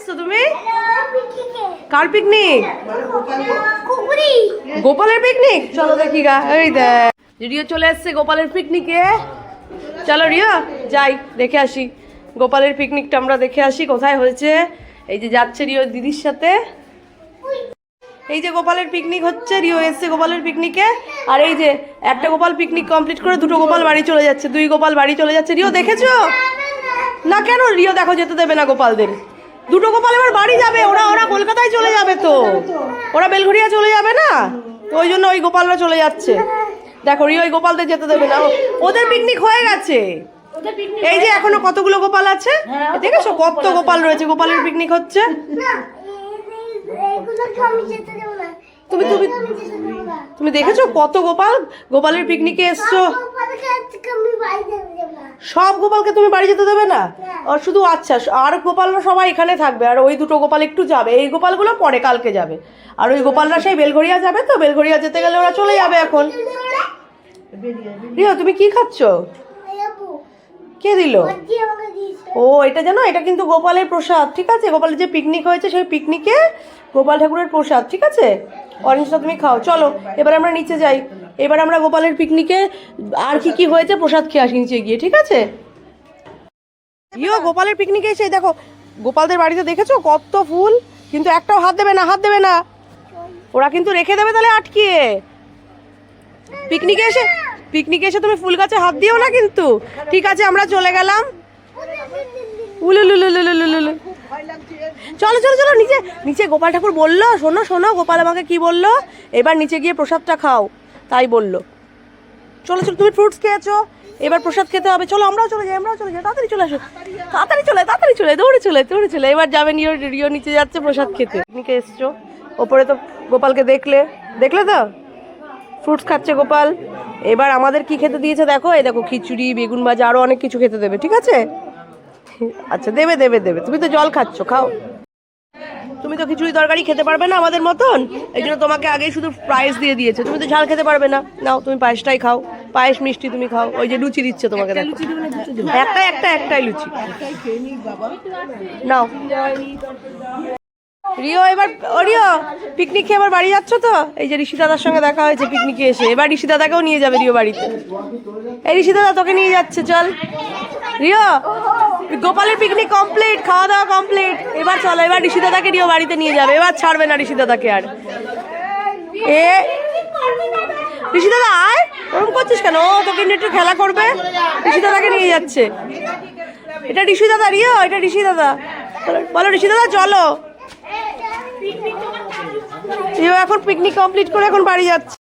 এসছো তুমি? কার পিকনিক গোপালের পিকনিক চলো দেখি গা দেখ। রিও চলে এসছে গোপালের পিকনিকে চলো রিও যাই দেখে আসি। গোপালের পিকনিকটা আমরা দেখে আসি কোথায় হয়েছে? এই যে যাচ্ছে রিও দিদির সাথে। এই যে গোপালের পিকনিক হচ্ছে রিও এসছে গোপালের পিকনিকে আর এই যে একটা গোপাল পিকনিক কমপ্লিট করে দুটো গোপাল বাড়ি চলে যাচ্ছে দুই গোপাল বাড়ি চলে যাচ্ছে। রিও দেখেছ? না কেন? রিও দেখো যেতে দেবে না গোপালদের। দুটো গোপাল এবার বাড়ি যাবে ওরা ওরা কলকাতায় চলে যাবে তো। ওরা বেলঘরিয়া চলে যাবে না? তো ওই জন্য ওই গোপালরা চলে যাচ্ছে। দেখো রিও ওই গোপালদের যেতে দেবে না। ওদের পিকনিক হয়ে গেছে। এই যে এখনও কতগুলো গোপাল আছে? দেখেছ কত গোপাল রয়েছে? গোপালের পিকনিক হচ্ছে? তুমি তুমি তুমি দেখেছ কত গোপাল? গোপালের পিকনিকে এসছো? সব গোপালকে তুমি বাড়ি যেতে দেবে না? আর শুধু আচ্ছা আর গোপালরা সবাই এখানে থাকবে আর ওই দুটো গোপাল একটু যাবে। এই গোপালগুলো পরে কালকে যাবে। আর ওই গোপালরা সেই বেলঘরিয়া যাবে তো? বেলঘরিয়া যেতে গেলে ওরা চলে যাবে এখন। রিয়া তুমি কি খাচ্ছ? কে দিল? ও এটা জানো এটা কিন্তু গোপালের প্রসাদ ঠিক আছে? গোপালের যে পিকনিক হয়েছে সেই পিকনিকে গোপাল ঠাকুরের প্রসাদ ঠিক আছে? অরেঞ্জটা তুমি খাও। চলো এবার আমরা নিচে যাই। এবার আমরা গোপালের পিকনিকে আর কি কি হয়েছে প্রসাদ খেয়ে আসি নিচে গিয়ে, ঠিক আছে? ইয়ো, গোপালের পিকনিকে এসে দেখো, গোপালদের বাড়িতে দেখেছ কত ফুল? কিন্তু একটাও হাত দেবে না, হাত দেবে না। ওরা কিন্তু রেখে দেবে তাহলে আটকিয়ে। পিকনিকে এসে পিকনিকে এসে তুমি ফুল গাছে হাত দিও না কিন্তু। ঠিক আছে, আমরা চলে গেলাম। চলো চলো চলো নিচে নিচে গোপাল ঠাকুর বলল শোনো শোনো গোপাল আমাকে কি বলল এবার নিচে গিয়ে প্রসাদটা খাও তাই বলল। চলো চলো, তুমি ফ্রুটস খেয়েছো এবার প্রসাদ খেতে হবে। চলো, আমরাও চলে যাই, আমরাও চলে যাই। তাড়াতাড়ি চলে আসো। তাড়াতাড়ি চলে তাড়াতাড়ি চলে, দৌড়ে চলে দৌড়ে চলে। এবার যাবে নিয়ে রিও নিচে যাচ্ছে প্রসাদ খেতে। পিকনিকে এসছো। ওপরে তো গোপালকে দেখলে। দেখলে তো? ফ্রুটস খাচ্ছে গোপাল। এবার আমাদের কি খেতে দিয়েছে দেখো? এই দেখো, খিচুড়ি, বেগুন ভাজা, আরও অনেক কিছু খেতে দেবে, ঠিক আছে? আচ্ছা দেবে দেবে দেবে। তুমি তো জল খাচ্ছ, খাও। তুমি তো খিচুড়ি তরকারি খেতে পারবে না আমাদের মতন। এই জন্য তোমাকে আগেই শুধু পায়েস দিয়ে দিয়েছে। তুমি তো ঝাল খেতে পারবে না। নাও তুমি পায়েসটাই খাও। পায়েস মিষ্টি তুমি খাও। ওই যে লুচি দিচ্ছে তোমাকে একটা একটা একটাই লুচি। নাও। রিও এবার ও রিও পিকনিক খেয়ে এবার বাড়ি যাচ্ছ তো? এই যে ঋষি দাদার সঙ্গে দেখা হয়েছে পিকনিকে এসে। এবার ঋষি দাদাকেও নিয়ে যাবে রিও বাড়িতে। এই ঋষি দাদা তোকে নিয়ে যাচ্ছে চল। রিও গোপালের পিকনিক কমপ্লিট খাওয়া দাওয়া কমপ্লিট এবার চলো, এবার ঋষি দাদাকে রিও বাড়িতে নিয়ে যাবে। এবার ছাড়বে না ঋষি দাদাকে আর। এ ঋষি দাদা আয়। ওরকম করছিস কেন? ও তোকে নিয়ে একটু খেলা করবে। ঋষি দাদাকে নিয়ে যাচ্ছে। এটা ঋষি দাদা রিও, এটা ঋষি দাদা বলো- বলো ঋষি দাদা চলো এখন পিকনিক কমপ্লিট করে এখন বাড়ি যাচ্ছে।